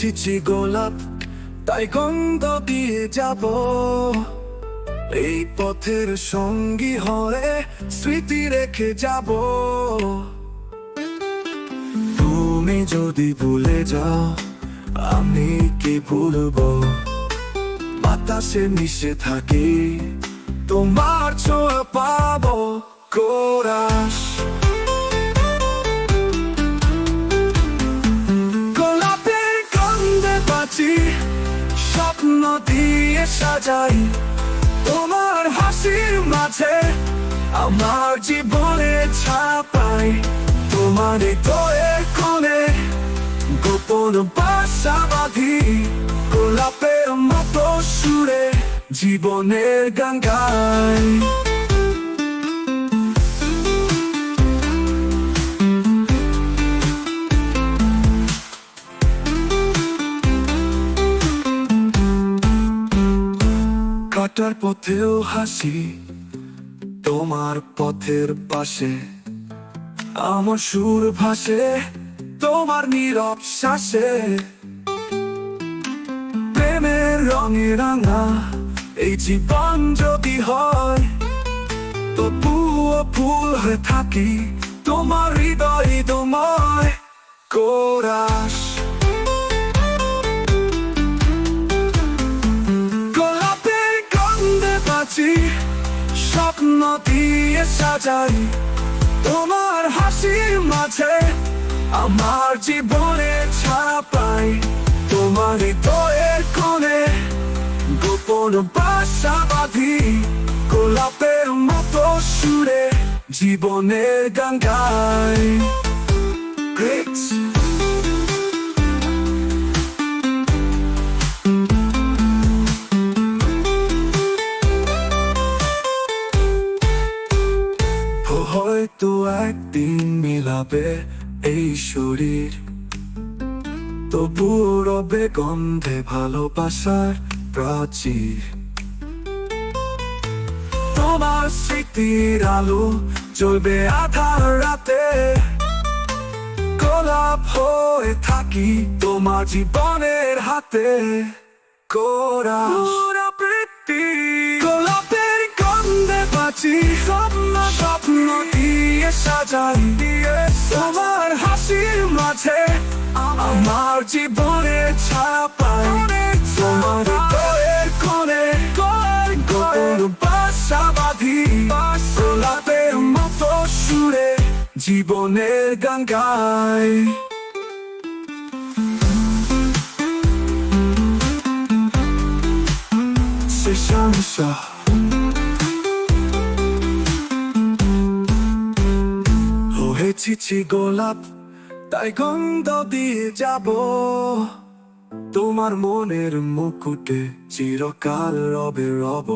হয়েছি গোলাপ, তাই গন্ধ দিয়ে যাব। এই পথের সঙ্গী হয়ে স্মৃতি রেখে যাব। তুমি যদি ভুলে যাও, আমি কি ভুলবো? বাতাসে মিশে থাকি, তোমার পাবো কোরাস গোলাপের গন্ধে বাঁচি, স্বপ্ন দিয়ে সাজাই। তোমার হাসির মাঝে আমার জীবনে ছাপাই। তোমার তোয়ের কোণে গোপন বাসা বাঁধি গোলাপের মতো সুরে জীবনের গান কাটার পথেও হাসি, তোমার পথের পাশে। আমার সুর ভাসে, তোমার নীরব শ্বাসে। প্রেমের রঙে রাঙা, এই জীবন যদি হয়, তবুও ফুল হয়ে থাকি, তোমার হৃদয় তোমায় কোরাস বাঁচি স্বপ্ন দিয়ে সাজাই। তোমার হাসির মাঝে আমার জীবনে ছাপাই। তোমার হৃদয়ের কোণে গোপন বাসা বাঁধি, গোলাপের মতো সুরে জীবনের গান গাই. হয়তো একদিন মিলাবে এই শরীর। তবু রবে গন্ধে ভালোবাসার প্রাচীর। তোমার স্মৃতির আলো চলবে আধার রাতে। গোলাপ হয়ে থাকি তোমার জীবনের হাতে। কোরা বৃত্তি গোলাপের গন্ধে বাঁচি দিয়ে সাজাই দিয়ে তোমার হাসির মাঝে আমার জীবনে ছাপাই তোমার হৃদয়ের কোণে গোপন বাসা বাঁধি মতো সুরে জীবনের গান গাই। শেষাংশা হয়েছি গোলাপ তাই গন্ধ দিয়ে যাব। তোমার মনের মুকুটে চিরকাল রবে রব।